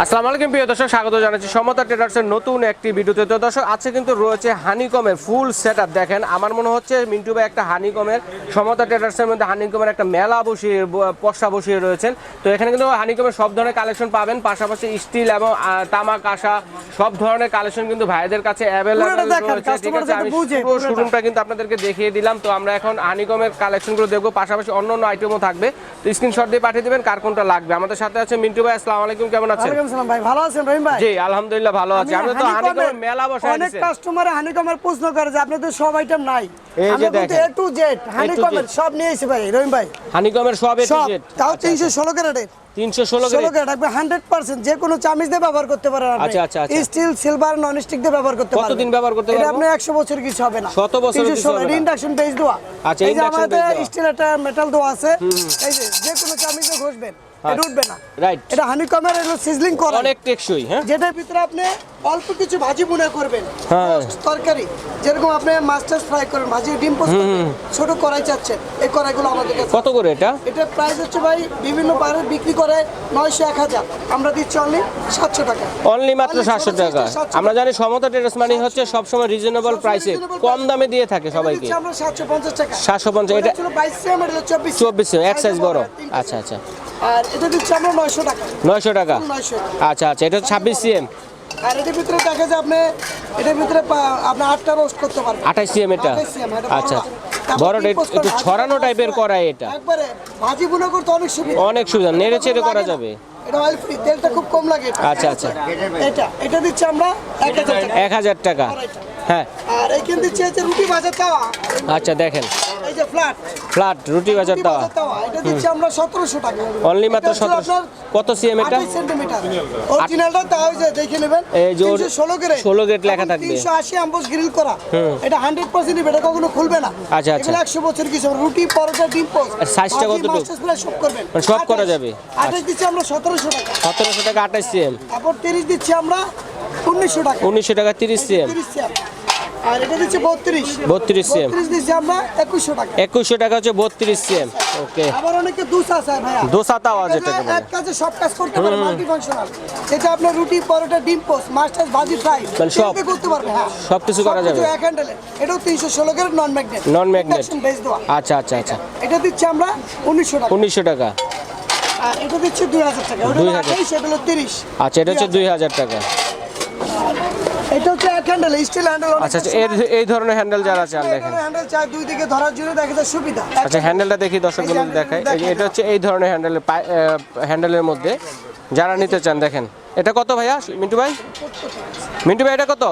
আসসালামু আলাইকুম প্রিয় দর্শক স্বাগত জানাচ্ছি সমতা ট্রেডার্সের নতুন একটি ভিডিওতে। তো দর্শক আছে কিন্তু রয়েছে হানিকমের ফুল সেট দেখেন আমার মনে হচ্ছে মিন্টু ভাই একটা হানিকমের সমতা ট্রেডার্সের মধ্যে হানিকমের একটা মেলা বসিয়ে পশা বসিয়ে রয়েছেন। তো এখানে কিন্তু হানিকমের সব ধরনের কালেকশন পাবেন পাশাপাশি স্টিল এবং তামা কাঁসা সব ধরনের কালেকশন কিন্তু ভাইদের কাছে অ্যাভেলেবল রয়েছে। পুরো শোরুমটা কিন্তু আপনাদেরকে দেখিয়ে দিলাম। তো আমরা এখন হানিকমের কালেকশনগুলো দেখব পাশাপাশি অন্য অন্য আইটেমও থাকবে। তো স্ক্রিনশট দিয়ে পাঠিয়ে দেবেন কার কোনটা লাগবে। আমাদের সাথে আছে মিন্টু ভাই আসসালামু আলাইকুম কেমন আছেন? ওয়ালাইকুম সালাম ভাই ভালো আছেন রহিম ভাই? জি আলহামদুলিল্লাহ ভালো আছি। আমি তো হানিকমের- হানিকমের মেলা বসায় অনেক কাস্টমার হানিকমের প্রশ্ন করে যে আপনি সব আইটেম নাই। এই যে দেখেন। এ টু জেড হানিকমের সব নিয়ে ভাই রহিম ভাই। হানিকমের সব এ টু জেড তাও তিনশো ষোলো ক্যারেটের। তিনশো ষোলো ষোলো ক্যারেট। আপনি হান্ড্রেড পার্সেন্ট যে কোনো চামিচ দিয়ে ব্যবহার করতে পারেন আচ্ছা, আচ্ছা, আচ্ছা। স্টিল সিলভার নন স্টিক দিয়ে ব্যবহার করতে পারেন কতদিন ব্যবহার করতে এটা আপনি একশো বছর কিছু হবে না। কিছু না। ইন্ডাকশন বেস আচ্ছা। স্টিল একটা মেটাল দেওয়া আছে। এই যে যে কোনো চামিচ দিয়ে ঘষবেন। এটা উঠবে না। রাইট এটা সিজলিং করা অনেক টেকসই হ্যাঁ? যেটার ভিতরে আপনি অল্প কিছু ভাজি বুনা করবেন। হ্যাঁ। তরকারি যেরকম আপনি মাস্টার ফ্রাই করেন ভাজি ডিম পোস্ট ছোট কড়াই চাচ্ছেন এই কড়াইগুলো আমাদের কাছে। কত করে এটা? এটা প্রাইস হচ্ছে ভাই বিভিন্ন বারে বিক্রি করে নয়শো এক হাজার। আমরা দিচ্ছি অনলি সাতশো টাকা। অনলি মাত্র সাতশো টাকা। আমরা জানি সমতা টেরাস মানে হচ্ছে সবসময় রিজনেবল প্রাইসে কম দামে দিয়ে থাকে সবাইকে। আমরা সাতশো পঞ্চাশ টাকা। 750 এটা এটা- চব্বিশ। চব্বিশ এক সাইজ বড়। আচ্ছা আচ্ছা। আর এটা দিচ্ছি আমরা নয়শো টাকা। নয়শো টাকা? নয়শো আচ্ছা আচ্ছা এটা ছাব্বিশ সিএম। আর এটার ভিতরে দেখা যায় আপনি এটার ভিতরে আপনি আটটা রোস্ট করতে পারবেন। আঠাশ সিএম এটা? 28 আচ্ছা বড় একটু ছড়ানো টাইপের করা এটা? একবারে ভাজি বুনা করতে অনেক সুবিধা। অনেক সুবিধা নেড়ে চেড়ে করা যাবে? এটা অয়েল ফ্রি তেলটা খুব কম লাগে আচ্ছা, আচ্ছা। এটা এটা দিচ্ছি আমরা টাকা। টাকা। হ্যাঁ। আর এইখানে দিচ্ছি রুটি তাওয়া। আচ্ছা দেখেন। এই যে ফ্ল্যাট ফ্ল্যাট রুটি বাজার দেওয়া। ভাজার এটা দিচ্ছি আমরা সতেরোশো টাকা। Only মাত্র 1700 কত CM এটা? 28 সেন্টিমিটার অরিজিনালটা তাও যে দেখে নেবেন। এই যে ওর 316 গ্রেড 16 গ্রেড লেখা থাকবে। 380 অ্যাম্বস গ্রিল করা। এটা 100% এটা কখনো খুলবে না। আচ্ছা, আচ্ছা। এগুলো 100 বছর কিছু। রুটি পরোটা ডিম পোস্ট। সব করবেন। মানে সব করা যাবে? 28 দিচ্ছি আমরা 1700 টাকা। সতেরোশো টাকা আঠাশ সিএম তারপর 30 দিচ্ছি আমরা 1900 টাকা। উনিশশো টাকা তিরিশ সিএম 30 সিএম আর এটা দিচ্ছি 32 32 CM 32 দিচ্ছি আমরা 2100 টাকা। একুশশো টাকা হচ্ছে বত্রিশ সিএম। ওকে। আবার অনেকে দুসা আছে ভাইয়া। দোসা যেটাকে এটা বলে এক কাজে সব কাজ করতে পারে মাল্টি ফাংশনাল এটা আপনার রুটি পরোটা ডিম পোস্ট মাস্টার্স ভাজি ফ্রাই। মানে সব? করতে পারবে হ্যাঁ। সবকিছু করা যাবে? এক হ্যান্ডেলে এটাও 316 গ্রেড নন ম্যাগনেট। বেস দেওয়া। আচ্ছা আচ্ছা আচ্ছা। এটা দিচ্ছি আমরা 1900 টাকা। উনিশশো টাকা। আর এটা দিচ্ছি 2000 টাকা। ওটা 2000 28 এটা হলো 30 আচ্ছা এটা হচ্ছে দুই হাজার টাকা। এটা হচ্ছে এক হ্যান্ডেল স্টিল হ্যান্ডেল আচ্ছা আচ্ছা এর এই ধরনের হ্যান্ডেল যারা চান দেখেন। হ্যান্ডেল চাই দুই দিকে ধরার জন্য দেখা যায় সুবিধা। আচ্ছা হ্যান্ডেলটা দেখি দর্শকগুলো দেখাই। এটা হচ্ছে এই ধরনের হ্যান্ডেল হ্যান্ডেলের মধ্যে যারা নিতে চান দেখেন। এটা কত ভাইয়া? মিন্টু ভাই? মিন্টু ভাই এটা কত?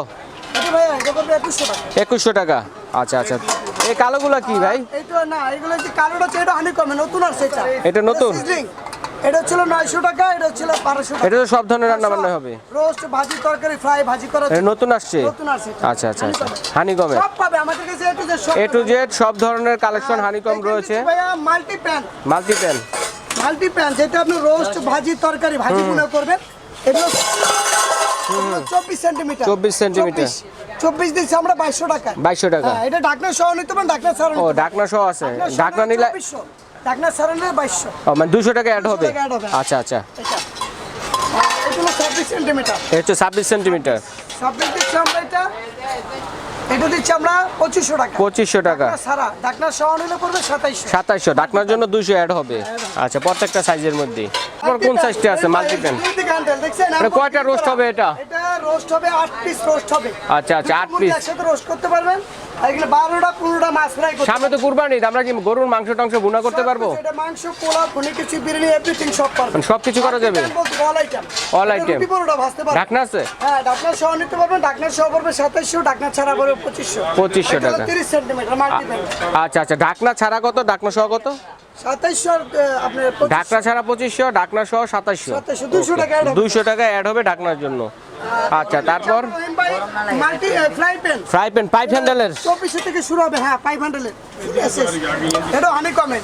এটা ভাই এটা করবে 2100 টাকা। একুশশো টাকা। আচ্ছা আচ্ছা। এই কালোগুলো কি ভাই? এইটা না এগুলো যে কালোটা এটা হানি কমে নতুন আসছে এটা। এটা নতুন? এটা ছিল 900 টাকা এটা ছিল 1200 টাকা। এটা তো সব ধরনের রান্না বান্না হবে। রোস্ট ভাজি তরকারি ফ্রাই ভাজি করা এটা নতুন আসছে? নতুন আসছে। আচ্ছা আচ্ছা আচ্ছা। হানিকমে সব পাবে আমাদের কাছে এ টু জেড সব এ টু জেড সব ধরনের কালেকশন হানিকম রয়েছে ভাইয়া multi pan multi pan multi pan যেটা আপনি রোস্ট ভাজি তরকারি ভাজি গুলো করবেন এগুলো চব্বিশ সেন্টিমিটার 24 সেন্টিমিটার। চব্বিশ দিচ্ছি আমরা বাইশশো টাকা 2200 টাকা। হ্যাঁ, এটা ঢাকনা সহ নিতে পারেন ঢাকনা ছাড়া ও ঢাকনা সহ আছে। ঢাকনা নিলে ঢাকনা নিলে বাইশশো। ও মানে দুশো টাকা অ্যাড হবে? 200। আচ্ছা আচ্ছা। এটা। আর এটা হলো ছাব্বিশ সেন্টিমিটার এটা হচ্ছে ছাব্বিশ সেন্টিমিটার দিচ্ছি আমরা এটা। এটা দিচ্ছি আমরা পঁচিশশো টাকা। পঁচিশশো টাকা। ঢাকনা ঢাকনা সহ নিলে পড়বে সাতাইশশো। সাতাইশশো। ঢাকনার জন্য দুশো অ্যাড হবে। আচ্ছা প্রত্যেকটা সাইজের মধ্যে। আপনার কোন সাইজটা আছে? মাল্টি প্যান এটা কয়টা roast হবে এটা? এটা রোস্ট হবে পিস রোস্ট হবে। আচ্ছা, আচ্ছা, একসাথে রোস্ট করতে পারবেন। সামনে তো কুরবানি আমরা কি গরুর মাংস টাংস ভুনা করতে পারব? এটা মাংস পোলাও খুনি কিছু বিরিয়ানি এভরিথিং সব পারবেন মানে সবকিছু করা যাবে? অল আইটেম পরোটা ভাজতে পারবেন ঢাকনা আছে? হ্যাঁ ঢাকনা সহ নিতে পারবেন ঢাকনা সহ পড়বে সাতাইশশো ঢাকনা ছাড়া পড়বে পঁচিশশো। 2500 টাকা। তিরিশ সেন্টিমিটার মাল্টি আচ্ছা আচ্ছা ঢাকনা ছাড়া কত ঢাকনা সহ কত? ঢাকনা ছাড়া পঁচিশশো ঢাকনা সহ সাতাশশো 2700, 200 টাকা দুইশো টাকা অ্যাড হবে ঢাকনার জন্য। আচ্ছা তারপর? Multi fry pan. Fry pan pipe হ্যান্ডেলের চব্বিশে থেকে শুরু হবে হ্যাঁ এটা হানি কমে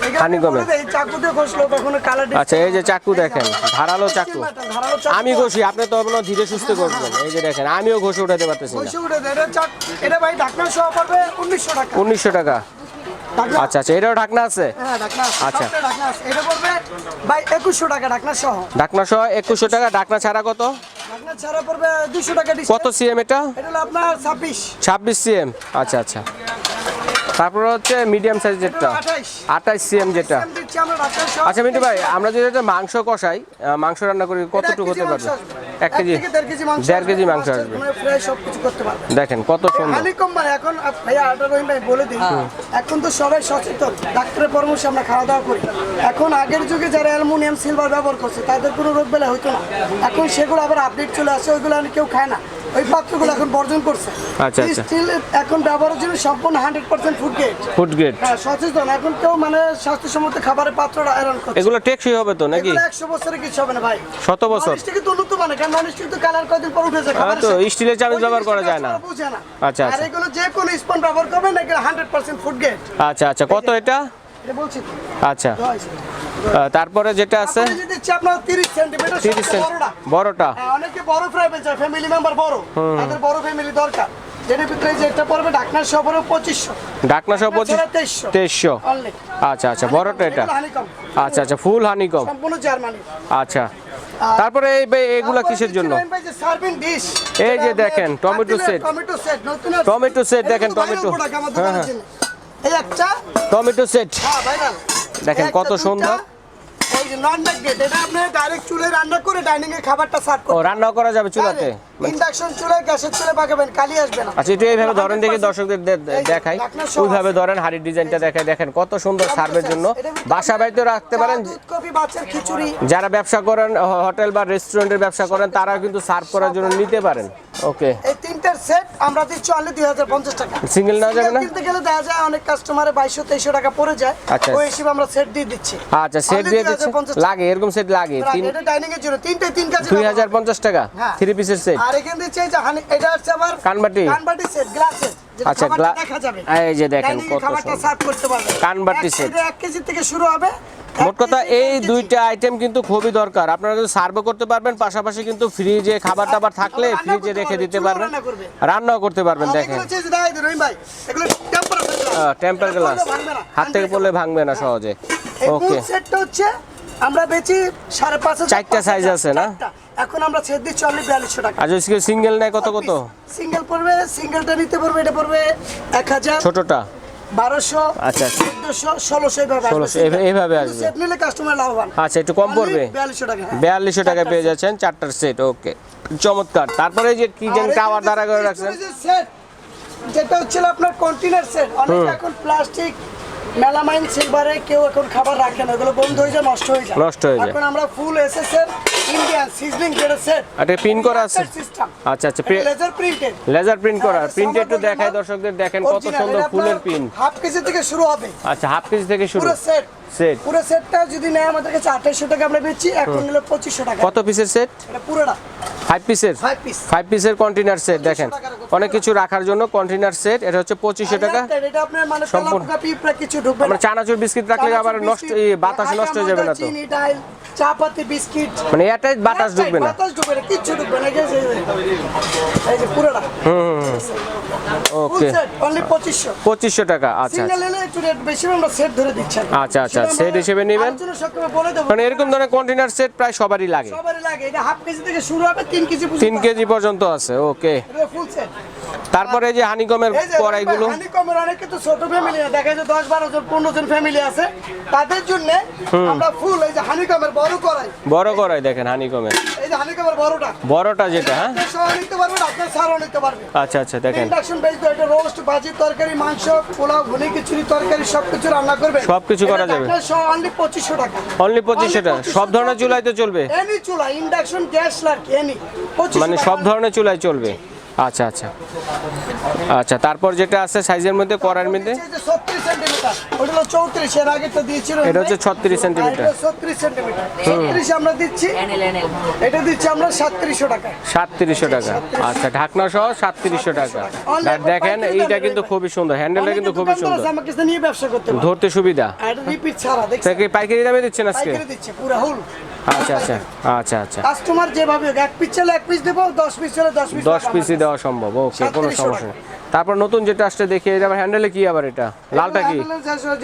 এর। চাকু দিয়ে ঘষলো কালার আচ্ছা এই যে চাকু দেখেন ধারালো চাকু। আমি ঘষি আপনি তো ধীরে সুস্থ করবেন এই যে দেখেন আমিও ঘষে উঠাতে পারতেছি না। এটা চাক এটা ভাই ঢাকনা সহ পড়বে উনিশশো টাকা। উনিশশো টাকা। আচ্ছা আচ্ছা এটাও ঢাকনা আছে? হ্যাঁ আচ্ছা। এটা পড়বে ভাই একুশশো টাকা ঢাকনা সহ। ঢাকনা সহ একুশশো টাকা ঢাকনা ছাড়া কত? ঢাকনা ছাড়া পড়বে দুশো টাকা কত সিএম এটা? এটা হলো আপনার ছাব্বিশ। ছাব্বিশ সিএম আচ্ছা আচ্ছা। তারপর হচ্ছে মিডিয়াম সাইজেরটা আঠাইশ আঠাইশ সিএম যেটা। আচ্ছা মিন্টু ভাই আমরা যদি মাংস কষাই মাংস রান্না করি কতটুকু হতে পারবে? এক কেজি দেড় কেজি মাংস আসবে। করতে দেখেন কত সুন্দর। মানে এখন বলে দিই এখন তো সবাই সচেতন ডাক্তারের পরামর্শ আমরা খাওয়া দাওয়া করি। এখন আগের যুগে যারা অ্যালুমিনিয়াম সিলভার ব্যবহার করছে তাদের কোনো রোগ বেলা হতো না। এখন সেগুলো আবার আপডেট চলে আসে ওইগুলো আর কেউ খায় না। ওই পাত্রগুলো এখন বর্জন করছে। আচ্ছা, আচ্ছা। স্টিল এখন ব্যবহারের জন্য সম্পূর্ণ hundred percent food grade food grade হ্যাঁ সচেতন। এখন কেউ মানে স্বাস্থ্যসম্মত খাবারের পাত্র আয়রন করছে। এগুলো টেকসই হবে তো নাকি? একশো বছরে কিছু হবে না ভাই। শত বছর। ননস্টিকে তো উন্নত মানে কারণ ননস্টিক তো কালার কয়দিন পর উঠে যায় খাবারের তো স্টিলের চামচ ব্যবহার করা যায় না। আচ্ছা, আর আচ্ছা। এগুলো যে কোনো স্পন ব্যবহার করবেন এগুলো হান্ড্রেড পার্সেন্ট ফুড গ্রেড আচ্ছা আচ্ছা। কত এটা? এটা বলছি আচ্ছা। তারপরে যেটা আছে? আপনার সেন্টিমিটার বড়টা। হ্যাঁ, অনেকে বড় ফ্রাই পেয়েছে ফ্যামিলি মেম্বার বড়। তাদের বড় ফ্যামিলি দরকার। যেটার ভিতরে যেটা পড়বে ডাকনার সহ পড়বে পঁচিশশো। ঢাকনা সহ পঁচিশ তেইশশো। তেইশশো। অনলি আচ্ছা আচ্ছা বড়টা এটা। আচ্ছা আচ্ছা ফুল হানিকম সম্পূর্ণ জার্মানি আচ্ছা। তারপরে এই এগুলা কিসের জন্য? এই যে দেখেন, টমেটো সেট নতুন টমেটো set দেখেন, টমেটো। হ্যাঁ, হ্যাঁ। টমেটো সেট হ্যাঁ ভাইরাল দেখেন কত সুন্দর। রান্না করা যাবে চুলাতে? ইন্ডাকশন চুলায় গ্যাসের চুলায় পাকাবেন কালি আসবে না। আচ্ছা একটু এইভাবে ধরেন দেখি দর্শকদের দেখাই। ওইভাবে ধরেন হাড়ির ডিজাইনটা দেখায় দেখেন কত সুন্দর সার্ভের জন্য। বাসা বাড়িতে রাখতে পারেন যারা ব্যবসা করেন হোটেল বা রেস্টুরেন্টের ব্যবসা করেন তারা কিন্তু সার্ভ করার জন্য নিতে পারেন। ওকে এই সেট আমরা দিচ্ছি অনলি দুই হাজার পঞ্চাশ টাকা। সিঙ্গেল নেওয়া যাবে না? কিনতে গেলে দেখা যায় অনেক কাস্টমারে বাইশশো তেইশশো টাকা পড়ে যায়। আচ্ছা। ওই হিসেবে আমরা সেট দিয়ে দিচ্ছি। আচ্ছা সেট দিয়ে 2050 দিচ্ছে। লাগে এরকম সেট লাগে। এটা ডাইনিং এর জন্য। তিনটে তিন কাজ দুই হাজার পঞ্চাশ টাকা। থ্রি পিসের সেট আর এখানে হানি এটা হচ্ছে আবার কানবাটি। কানবাটি সেট গ্লাসের যেটা আচ্ছা, দেখা যাবে। এই যে দেখেন কত খাবারটা সার্ভ করতে পারবে। কানবাটি। এটা এক কেজি থেকে শুরু হবে। মোট কথা এই দুইটা আইটেম কিন্তু খুবই দরকার। আপনারা যদি সার্ভ করতে পারবেন পাশাপাশি কিন্তু ফ্রিজে খাবার টাবার থাকলে ফ্রিজে রেখে দিতে পারবেন। রান্নাও করতে পারবেন দেখেন। টেম্পার গ্লাস হাত থেকে 100 পড়লে ভাঙবে না সহজে। ওকে সেটটা হচ্ছে আমরা বেচি সাড়ে পাঁচ চারটা হাজার, আছে না? এখন আমরা সেট দিচ্ছি অনলি বিয়াল্লিশশো টাকা। আর যদি সিঙ্গেল নেয় কত কত? সিঙ্গেল পড়বে সিঙ্গেলটা নিতে পারবে এটা পড়বে এক হাজার। ছোটটা। বারোশো আচ্ছা, আচ্ছা। এইভাবে 1600 এইভাবে- এইভাবে আসবে। আচ্ছা একটু কম পড়বে? বিয়াল্লিশশো টাকা হ্যাঁ। পেয়ে যাচ্ছেন চারটার সেট ওকে চমৎকার। তারপরে যে কি যেন টাওয়ার দ্বারা করে রাখছেন? যেটা হচ্ছিল আপনার কন্টেনার সেট অনেক এখন প্লাস্টিক মেলামাইন সিলভারে কেউ এখন খাবার রাখে না ওগুলো বন্ধ হয়ে যায় নষ্ট হয়ে যায়। নষ্ট হয়ে যায়। এখন আমরা ফুল এসএস এর ইন্ডিয়ান সিজলিং যেটা সেট এটা পিন করা আছে? আচ্ছা আচ্ছা লেজার প্রিন্টেড লেজার প্রিন্ট করা। হ্যাঁ, প্রিন্ট একটু সম্ভব দেখায় দর্শকদের দেখেন কত সুন্দর ফুলের পিন হাফ কেজি থেকে শুরু হবে। আচ্ছা হাফ কেজি থেকে শুরু। পুরো সেট সেট পুরো সেটটা যদি নেয় আমাদের কাছে আঠাইশশো টাকা আমরা বেচি এখন নিলে পঁচিশশো টাকা। কত পিসের সেট এটা পুরোটা। ফাইভ পিসের ফাইভ পিস ফাইভ পিসের কন্টেনার সেট দেখেন। অনেক কিছু রাখার জন্য কন্টেনার সেট এটা হচ্ছে পঁচিশশো টাকা। এটা আপনার মানে সম্পূর্ণ- কিছু ঢুকবে আমরা না চানাচুর বিস্কিট রাখলে আবার নষ্ট বাতাস নষ্ট হয়ে যাবে না তো। চাপাতি বিস্কিট। মানে এটাই বাতাস ঢুকবে না। বাতাস ঢুকবে না কিচ্ছু ঢুকবে না এই যে- পুরোটা। ফুল ওকে অনলি পঁচিশশো। পঁচিশশো টাকা আচ্ছা সিঙ্গেল নিলে একটু রেট বেশি আমরা সেট ধরে দিচ্ছি। কি। আচ্ছা, আচ্ছা, সেট হিসেবে নেবেন? মানে এরকম ধরনের কন্টেনার সেট প্রায় সবারই লাগে। সবারই লাগে। এটা হাফ কেজি থেকে শুরু হবে তিন কেজি তিন কেজি পর্যন্ত আছে ওকে ফুল সেট তারপরে এই যে হানিকমের কড়াইগুলো। হানিকমের অনেকে তো ছোট ফ্যামিলি না। দেখা যায় দশ বারো জন পনেরো জন ফ্যামিলি আছে। তাদের জন্য আমরা ফুল এই যে হানিকমের বড় করাই বড় কড়াই দেখেন হানিকমের বড়টা। বড়টা যেটা হ্যাঁ? নিতে পারবেন আপনার সারও নিতে পারবেন। আচ্ছা আচ্ছা দেখেন। ইন্ডাকশন বেস তো এটা রোস্ট ভাজি তরকারি মাংস পোলাও খিচুড়ি তরকারি সব কিছু রান্না করবেন। সবকিছু করা যাবে। অনলি টাকা। অনলি পঁচিশশো টাকা। সব ধরনের চুলাই তো চলবে? এনি চুলা ইন্ডাকশন গ্যাস এনি মানে সব ধরনের চুলাই চলবে। আচ্ছা আচ্ছা। আচ্ছা তারপর যেটা আছে সাইজের মধ্যে কড়াইয়ের মধ্যে? ওটা হলো চৌত্রিশ এর আগে দিয়েছিল এটা হচ্ছে 36 সেন্টিমিটার। ছত্রিশ সেন্টিমিটার ছত্রিশ আমরা দিচ্ছি। এটা দিচ্ছি আমরা সাতত্রিশশো টাকা। সাতত্রিশশো টাকা। আচ্ছা ঢাকনা সহ সাতত্রিশশো টাকা। আর দেখেন এইটা কিন্তু খুবই সুন্দর। হ্যান্ডেলটা কিন্তু খুবই সুন্দর। নিয়ে ব্যবসা করতে ধরতে সুবিধা। আর রিপিট ছাড়া দেখছি পাইকারি দামে দিচ্ছেন আজকে? পাইকারি দিচ্ছে পুরো হুল। আচ্ছা আচ্ছা আচ্ছা আচ্ছা। কাস্টমার যেভাবে এক পিস চলে এক পিস দেবো দশ পিস চলে দশ পিস দশ পিসই দেওয়া সম্ভব ওকে কোনো সমস্যা নেই। তারপর নতুন যেটা আসছে দেখি এটা আবার হ্যান্ডেলে কি আবার এটা? লালটা কি?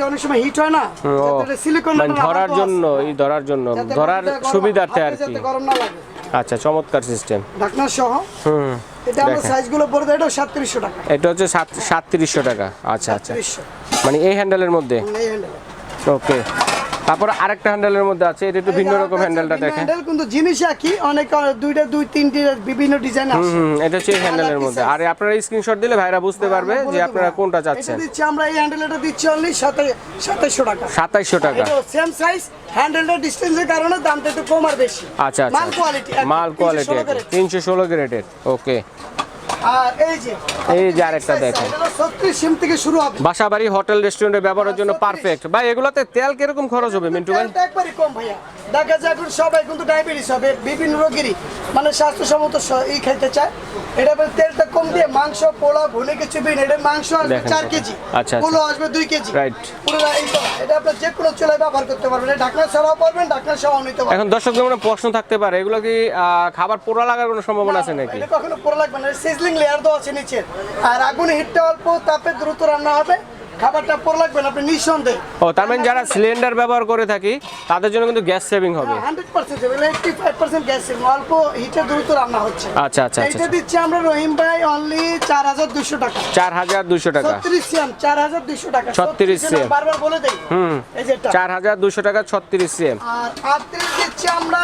অনেক সময় হিট হয় না ও সিলিকন মানে ধরার জন্য এই ধরার জন্য ধরার সুবিধার্থে আর কি। আচ্ছা চমৎকার সিস্টেম ঢাকনা সহ। হুম এটা আমরা সাইজগুলো দেয় এটাও সাতত্রিশশো টাকা। এটা হচ্ছে সাত সাতত্রিশশো টাকা। আচ্ছা আচ্ছা। মানে এই হ্যান্ডেলের মধ্যে? এই হ্যান্ডেল ওকে তারপর আরেকটা হ্যান্ডেলের মধ্যে আছে এটা একটু ভিন্ন রকম হ্যান্ডেলটা দেখেন। হ্যান্ডেল কিন্তু জিনিস একই অনেক দুইটা দুই তিনটে বিভিন্ন ডিজাইন আছে এটা হচ্ছে হ্যান্ডেলের মধ্যে। আর আপনারা স্ক্রিনশট দিলে ভাইরা বুঝতে পারবে যে আপনারা কোনটা চাচ্ছেন। দিচ্ছি আমরা এই হ্যান্ডেলটা দিচ্ছি অনলি সাতাইশশো টাকা। সাতাইশশো টাকা। এটা সেম সাইজ হ্যান্ডেলটা ডিস্টেন্সের কারণে দামটা একটু কম আর বেশি। আচ্ছা আচ্ছা। মাল কোয়ালিটি মাল কোয়ালিটি তিনশো ষোলো গ্রেডের ওকে আর এই যে এই যে আরেকটা দেখেন। সিম থেকে শুরু হবে। বাসা বাড়ি হোটেল রেস্টুরেন্টে ব্যবহারের জন্য পারফেক্ট ভাই এগুলাতে তেল কীরকম খরচ হবে মিন্টু ভাই? একবারই কম ভাইয়া। দেখা যায় এখন সবাই কিন্তু ডায়াবেটিস হবে বিভিন্ন রোগেরই মানে স্বাস্থ্যসম্মত ই খাইতে চায়। এটা তেলটা কম দিয়ে মাংস পোলা ভুনে কিছু বিন এটা মাংস আসবে চার কেজি আচ্ছা, আচ্ছা। পোলো আসবে দুই কেজি. পুরো এটা আপনার যে কোনো চুলায় ব্যবহার করতে পারবেন ঢাকনা ছাড়াও পারবেন ঢাকনা ছাড়াও নিতে পারবেন। এখন দর্শকদের মনে প্রশ্ন থাকতে পারে এগুলো কি খাবার পোড়া লাগার কোনো সম্ভাবনা আছে নাকি? এটা কখনো পুরো লাগবে না সিজলিং লেয়ার দেওয়া আছে নিচে। আর আগুন হিটটা অল্প তাপে দ্রুত রান্না হবে। খাবারটা পুরো লাগবে না আপনি নিঃসন্দেহে। ও তার মানে যারা সিলিন্ডার ব্যবহার করে থাকি তাদের জন্য কিন্তু গ্যাস সেভিং হবে। Hundred percent eighty five percent gas অল্প হিটে দ্রুত রান্না হচ্ছে। আচ্ছা আচ্ছা আচ্ছা এইটা দিচ্ছি আমরা রহিম ভাই অনলি চার হাজার দুশো টাকা। চার হাজার দুশো টাকা। ছত্রিশ সিএম চার হাজার দুশো টাকা। 36 36 CM বারবার বলে দেই। হুম। এই হাজার দুশো টাকা ছত্রিশ সিএম। আর আটত্রিশ দিচ্ছি আমরা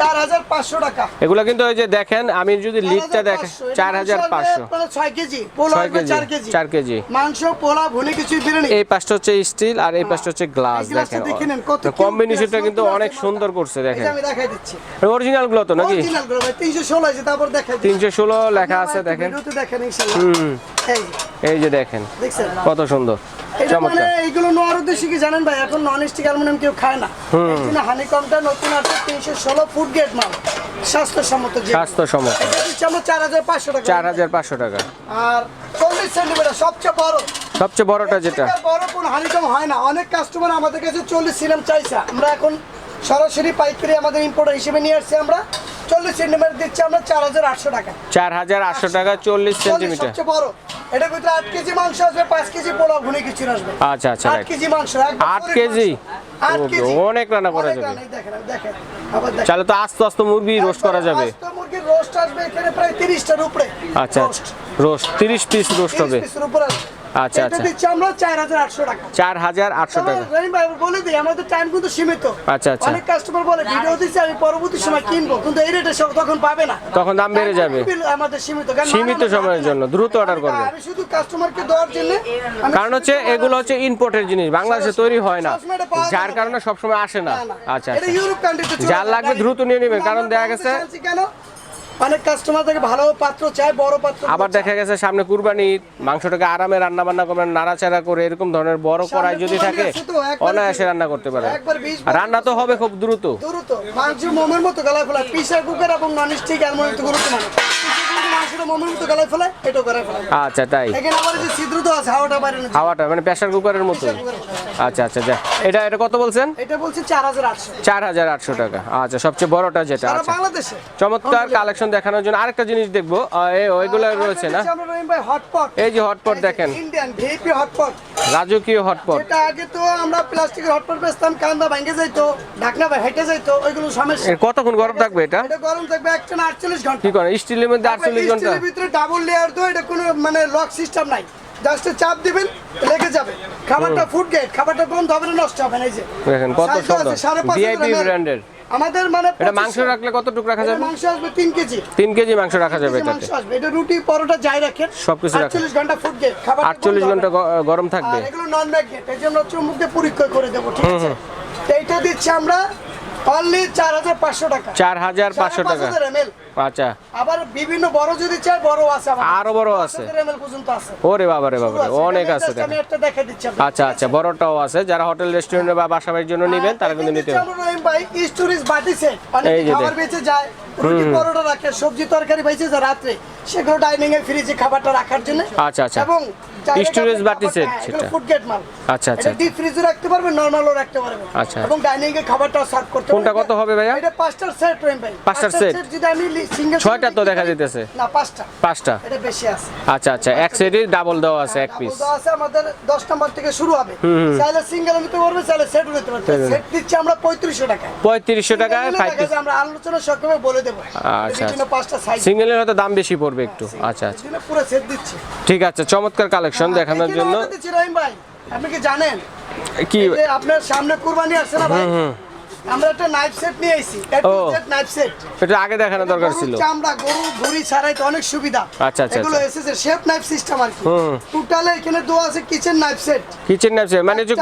চার হাজার পাঁচশো টাকা। এগুলো কিন্তু ওই যে দেখেন আমি যদি লিডটা দেখেন 4,500 চার হাজার এটা মাংস পাঁচশো আসবে আপনার ছয় কেজি। পোলা ছয় আসবে কেজি চার কেজি চার কেজি। মাংস পোলা ভুনে এই পাশটা হচ্ছে স্টিল আর এই পাশটা হচ্ছে গ্লাস দেখেন। কম্বিনেশনটা কিন্তু অনেক সুন্দর করছে দেখেন। অরিজিনালগুলো তো নাকি? তিনশো ষোলো লেখা আছে দেখেন। হুম। এই যে। দেখেন কত সুন্দর। মানে চমৎকার। এইগুলো নেওয়ার উদ্দেশ্য কি জানেন ভাই? এখন নন স্টিক অ্যালুমিনিয়াম কেউ খায় না। এই হানিকমটা নতুন আছে তিনশো ষোলো ফুড গ্রেড মাল। স্বাস্থ্যসম্মত যে। স্বাস্থ্যসম্মত। এটা হাজার পাঁচশো টাকা। চার হাজার পাঁচশো টাকা। আর চল্লিশ সেন্টিমিটার সবচেয়ে বড়। সবচেয়ে বড়টা যেটা? বড় কোন হানিকম হয় না। অনেক কাস্টমার আমাদের কাছে চল্লিশ সিএম চাইছে। আমরা এখন সরাসরি পাইকারি আমাদের ইম্পোর্টার হিসেবে নিয়ে আসছি আমরা। চল্লিশ সেন্টিমিটার দিচ্ছি আমরা চার হাজার আটশো টাকা। চার হাজার আটশো টাকা চল্লিশ সেন্টিমিটার সবচেয়ে বড়। এটার ভিতরে আট কেজি মাংস আসবে পাঁচ কেজি পোলাও ভুনে কিছু আসবে। আচ্ছা আচ্ছা আট কেজি মাংস আট কেজি? অনেক রান্না করা যাবে। তাহলে তো আস্তে আস্তে মুরগি রোস্ট করা যাবে। মুরগির রোস্ট আসবে এখানে প্রায় তিরিশটার উপরে। আচ্ছা আচ্ছা। রোস্ট তিরিশ পিস রোস্ট হবে। পিসের উপরে আচ্ছা, আচ্ছা। দিচ্ছি আমরা চার হাজার আটশো টাকা। চার হাজার আটশো টাকা। রহিম ভাই বলে দিই আমাদের টাইম কিন্তু সীমিত। আচ্ছা, আচ্ছা। অনেক কাস্টমার বলে ভিডিও দিচ্ছে আমি পরবর্তী সময় কিনবো। কিন্তু এই রেটে সব তখন পাবে না। তখন দাম বেড়ে যাবে। আমাদের সীমিত সীমিত সময়ের জন্য দ্রুত অর্ডার করবেন আমি শুধু কাস্টমারকে দেওয়ার জন্য কারণ হচ্ছে এগুলো হচ্ছে ইম্পোর্টের জিনিস বাংলাদেশে তৈরি হয় না। যার। কারণে সবসময় আসে না। আচ্ছা এটা আচ্ছা। ইউরোপ কান্ট্রিতে যার লাগবে দ্রুত নিয়ে নেবেন, কারণ দেখা গেছে- অনেক কাস্টমার থেকে ভালো পাত্র চায় বড় পাত্র আবার দেখা গেছে সামনে কুরবানি মাংসটাকে আরামে রান্না বান্না করবেন নাড়াচাড়া করে এরকম ধরনের বড় কড়াই যদি থাকে অনায়াসে রান্না করতে পারে। রান্না তো হবে খুব দ্রুত। দ্রুত। মাংস মোমের মতো গলা খোলা প্রেসার কুকার এবং নন স্টিক একটু গুরুত্ব মানে মাংসটা মোমের মতো গলায় ফেলে এটাও গলায় ফেলে। আচ্ছা তাই। এখানে আবার যে ছিদ্র তো আছে হাওয়াটা বাইরে না হাওয়াটা মানে প্রেসার কুকারের মতো। আচ্ছা আচ্ছা যা। এটা এটা কত বলছেন? এটা বলছি চার হাজার আটশো। টাকা। আচ্ছা সবচেয়ে বড়টা যেটা আচ্ছা। বাংলাদেশে। চমৎকার কালেকশন দেখানোর জন্য আরেকটা জিনিস দেখব। এই ওইগুলো রয়েছে না? এই যে হটপট দেখেন। ইন্ডিয়ান ভিপি হটপট রাজকীয় হটপট। এটা আগে তো আমরা প্লাস্টিকের হটপট বেচতাম কান্দা ভেঙে যাইতো ঢাকনা হেঁটে যাইতো ওইগুলো সমস্যা। কতক্ষণ গরম থাকবে এটা? এটা গরম থাকবে একটানা আটচল্লিশ ঘণ্টা। কি করেন স্টিলের মধ্যে আটচল্লিশ ঘণ্টা? স্টিলের ভিতরে ডাবল লেয়ার তো এটা কোনো মানে লক সিস্টেম নাই। জাস্ট চাপ দিবেন লেগে যাবে। খাবারটা ফুড গেট খাবারটা বন্ধ হবে না নষ্ট হবে না এই যে। দেখেন কত সুন্দর। ভিআইপি ব্র্যান্ডের আমাদের মানে এটা মাংস 2500 রাখলে কতটুকু রাখা যাবে? মাংস আসবে তিন কেজি। তিন কেজি মাংস রাখা যাবে এটাতে। মাংস আসবে। এটা রুটি পরোটা যাই রাখেন। সবকিছু রাখেন। আটচল্লিশ ঘণ্টা ফুড গেট খাবার আটচল্লিশ ঘণ্টা গ- গরম থাকবে। এগুলো নন ম্যাগনেট এজন্য জন্য চুমুক দিয়ে পরীক্ষা করে দেবো ঠিক আছে? এইটা দিচ্ছি আমরা অনলি চার হাজার পাঁচশো টাকা। চার হাজার পাঁচশো টাকা। আচ্ছা। আবার বিভিন্ন বড় যদি চাই বড় আছে আমাদের আরও বড় আছে। এমএল পর্যন্ত আছে। ওরে বাবা রে বাবা অনেক আছে আমি একটা দেখাই দিচ্ছি আচ্ছা আচ্ছা বড়টাও আছে। যারা হোটেল রেস্টুরেন্টে বা বাসা বাড়ির জন্য নেবেন তারা কিন্তু নিতে রহিম ভাই স্টোরেজ বাটি সেট অনেক খাবার বেঁচে যায়। রুটি পরোটা রাখে সবজি তরকারি বেঁচে যায় রাত্রে সেগুলো ডাইনিং এ ফ্রিজে খাবারটা রাখার জন্য। আচ্ছা, আচ্ছা। এবং Storage বাটি সেটা। ফুড গেট মাল। আচ্ছা, আচ্ছা। ডিপ ফ্রিজে রাখতে পারবে নরমালও রাখতে পারবে। আচ্ছা। এবং ডাইনিং এ খাবারটা সার্ভ করতে কোনটা কত হবে ভাইয়া? এটা পাঁচটার সেট রহিম ভাই। পাঁচটার set? যদি আমি সিঙ্গেল ছয়টা তো দেখা যাইতেছে। না পাঁচটা। পাঁচটা। এটা বেশি আছে। আচ্ছা আচ্ছা। এক সেটই ডাবল দেওয়া আছে এক পিস দেওয়া আছে আমাদের 10 নাম্বার থেকে শুরু হবে। চাইলে সিঙ্গেল নিতে পারবে চাইলে সেট নিতে পারবে। সেট। দিচ্ছি আমরা 3500 টাকা পঁয়ত্রিশশো টাকায় যায় আমরা আলোচনা সক্ষমে বলে আচ্ছা, সিঙ্গেলের হয়তো দাম বেশি পড়বে একটু। আচ্ছা আচ্ছা। পুরো সেট দিচ্ছি। ঠিক আছে চমৎকার কালেকশন দেখানোর জন্য। আপনি কি জানেন? কি? আপনার সামনে কুরবানি আসছে না ভাই? আমরা একটা নাইফ সেট নিয়ে আইছি। নাইফ সেট এটা আগে দেখানো দরকার ছিল। চামড়া গরু ছাড়াইতে অনেক সুবিধা। আচ্ছা, আচ্ছা, এগুলো আচ্ছা। এসেছে শেপ নাইফ সিস্টেম আর কি। টোটালে এখানে দেওয়া আছে kitchen knife set kitchen knife মানে যে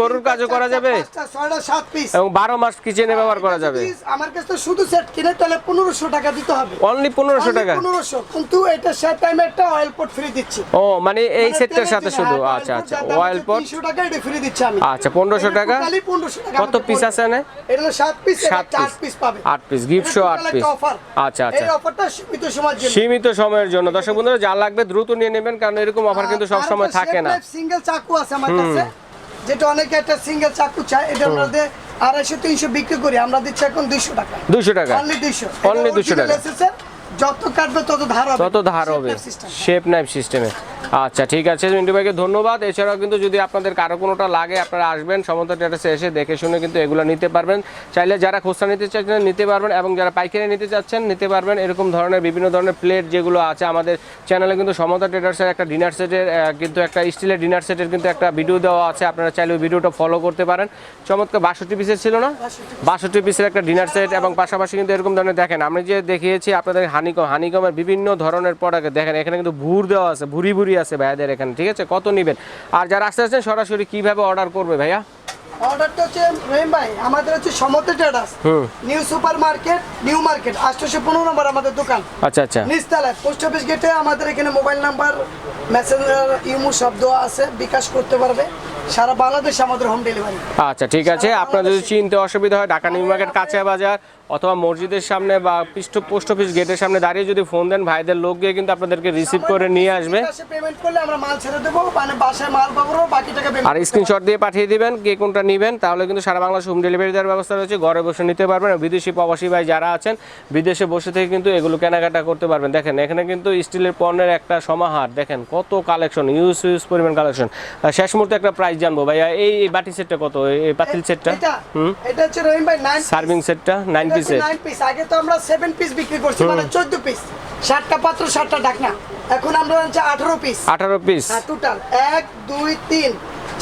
গরুর কাজও করা যাবে? ছয়টা সাত পিস এবং বারো মাস কিচেনে ব্যবহার করা যাবে। আমার কাছে তো শুধু সেট কিনে তাহলে পনেরোশো টাকা দিতে হবে। অনলি পনেরোশো টাকা? পনেরোশো। কিন্তু এটা সেট টাইমে একটা অয়েল পট ফ্রি দিচ্ছি। ও মানে এই মানে সেটটার সাথে শুধু? হ্যাঁ, আচ্ছা আচ্ছা অয়েল পট 300 টাকা এটা ফ্রি দিচ্ছি আমি। আচ্ছা, 1500 টাকা? 1500 কত পিস। আছে এনে? এটা হলো 7 পিস এটা 4 পিস পাবে। আট piece, gift সহ আট piece। আচ্ছা, আচ্ছা। এই অফারটা সীমিত সময়ের জন্য। সীমিত সময়ের জন্য। দর্শক বন্ধুরা যা লাগবে দ্রুত নিয়ে নেবেন কারণ এরকম অফার কিন্তু সব সময় থাকে না। সিঙ্গেল চাকু আছে আমার কাছে যেটা অনেকে একটা সিঙ্গেল চাকু চায়। এটা আমরা আড়াইশো তিনশো বিক্রি করি। আমরা দিচ্ছি এখন দুইশো টাকা। দুশো টাকা। অনলি দুইশো। Only 200 টাকা। যত কাটবে তত ধার হবে। তত ধার হবে। শেপ নাইফ সিস্টেমে আচ্ছা ঠিক আছে মিন্টু ভাইকে ধন্যবাদ। এছাড়াও কিন্তু যদি আপনাদের কারও কোনোটা লাগে আপনারা আসবেন সমতা ট্রেডার্সে এসে দেখে শুনে কিন্তু এগুলো নিতে পারবেন। চাইলে যারা খুচরা নিতে চাচ্ছেন নিতে পারবেন এবং যারা পাইকারি নিতে চাচ্ছেন নিতে পারবেন। এরকম ধরনের বিভিন্ন ধরনের প্লেট যেগুলো আছে আমাদের চ্যানেলে কিন্তু সমতা ট্রেডার্সের একটা ডিনার সেটের কিন্তু একটা স্টিলের ডিনার সেটের কিন্তু একটা ভিডিও দেওয়া আছে। আপনারা চাইলে ওই ভিডিওটা ফলো করতে পারেন। চমৎকার বাষট্টি পিসের ছিল না? বাষট্টি পিসের একটা ডিনার সেট এবং পাশাপাশি কিন্তু এরকম ধরনের দেখেন আমি যে দেখিয়েছি আপনাদের হানিকম হানিকমের বিভিন্ন ধরনের প্রোডাক্ট দেখেন এখানে কিন্তু ভুর দেওয়া আছে ভুরি ভুরি আছে ভাইয়াদের এখানে ঠিক আছে? কত নেবেন? আর যারা আসতে আসছেন সরাসরি কীভাবে অর্ডার করবে ভাইয়া? অর্ডারটা হচ্ছে রহিম ভাই আমাদের হচ্ছে সমতে traders New Super Market New Market আটশোশো পনেরো নম্বর আমাদের দোকান। আচ্ছা আচ্ছা। নিচতলায় পোস্ট অফিস গেটে আমাদের এখানে মোবাইল নাম্বার মেসেঞ্জার ইমো শব্দ আছে বিকাশ করতে পারবে। সারা বাংলাদেশে আমাদের হোম ডেলিভারি আচ্ছা ঠিক আছে। আপনার যদি চিনতে অসুবিধা হয় ঢাকা নিউ মার্কেট কাঁচা বাজার অথবা মসজিদের সামনে বা পৃষ্ঠ পোস্ট অফিস গেটের সামনে দাঁড়িয়ে যদি ফোন দেন ভাইদের লোক গিয়ে কিন্তু আপনাদেরকে রিসিভ করে নিয়ে আসবে। মানে আর স্ক্রিনশট দিয়ে পাঠিয়ে দিবেন কে কোনটা নেবেন তাহলে কিন্তু সারা বাংলাদেশ হোম ডেলিভারি দেওয়ার ব্যবস্থা রয়েছে ঘরে বসে নিতে পারবেন বিদেশি প্রবাসী ভাই যারা আছেন বিদেশে বসে থেকে কিন্তু এগুলো কেনাকাটা করতে পারবেন। দেখেন এখানে কিন্তু স্টিলের পণ্যের একটা সমাহার দেখেন কত কালেকশন ইউজ ইউজ পরিমাণ কালেকশন শেষ মুহূর্তে একটা প্রাইস জানব ভাইয়া এই বাটি সেটটা কত এই পাতিল সেটটা এটা এটা হচ্ছে রহিম ভাই নাইন সার্ভিং সেটটা নাইন পিস আগে তো আমরা সেভেন পিস বিক্রি করছি মানে চোদ্দ পিস ষাটটা পাত্র ষাটটা এখন আমরা হচ্ছে আঠারো পিস আঠারো পিস হ্যাঁ টোটাল এক দুই তিন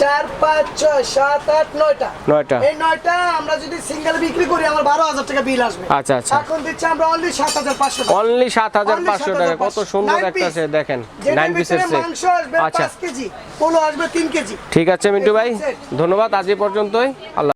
চার পাঁচ ছয় সাত আট নয়টা। নয়টা। এই নয়টা আমরা যদি সিঙ্গেল বিক্রি করি আমার বারো হাজার টাকা বিল আসবে। আচ্ছা, আচ্ছা। এখন দিচ্ছি আমরা অনলি সাত হাজার পাঁচশো টাকা। অনলি সাত হাজার পাঁচশো টাকা। কত সুন্দর একটা। দেখেন নাইন পিসের সেট আচ্ছা। কেজি পোলো আসবে তিন কেজি। ঠিক আছে মিন্টু ভাই। ধন্যবাদ আজ এই পর্যন্তই। আল্লাহ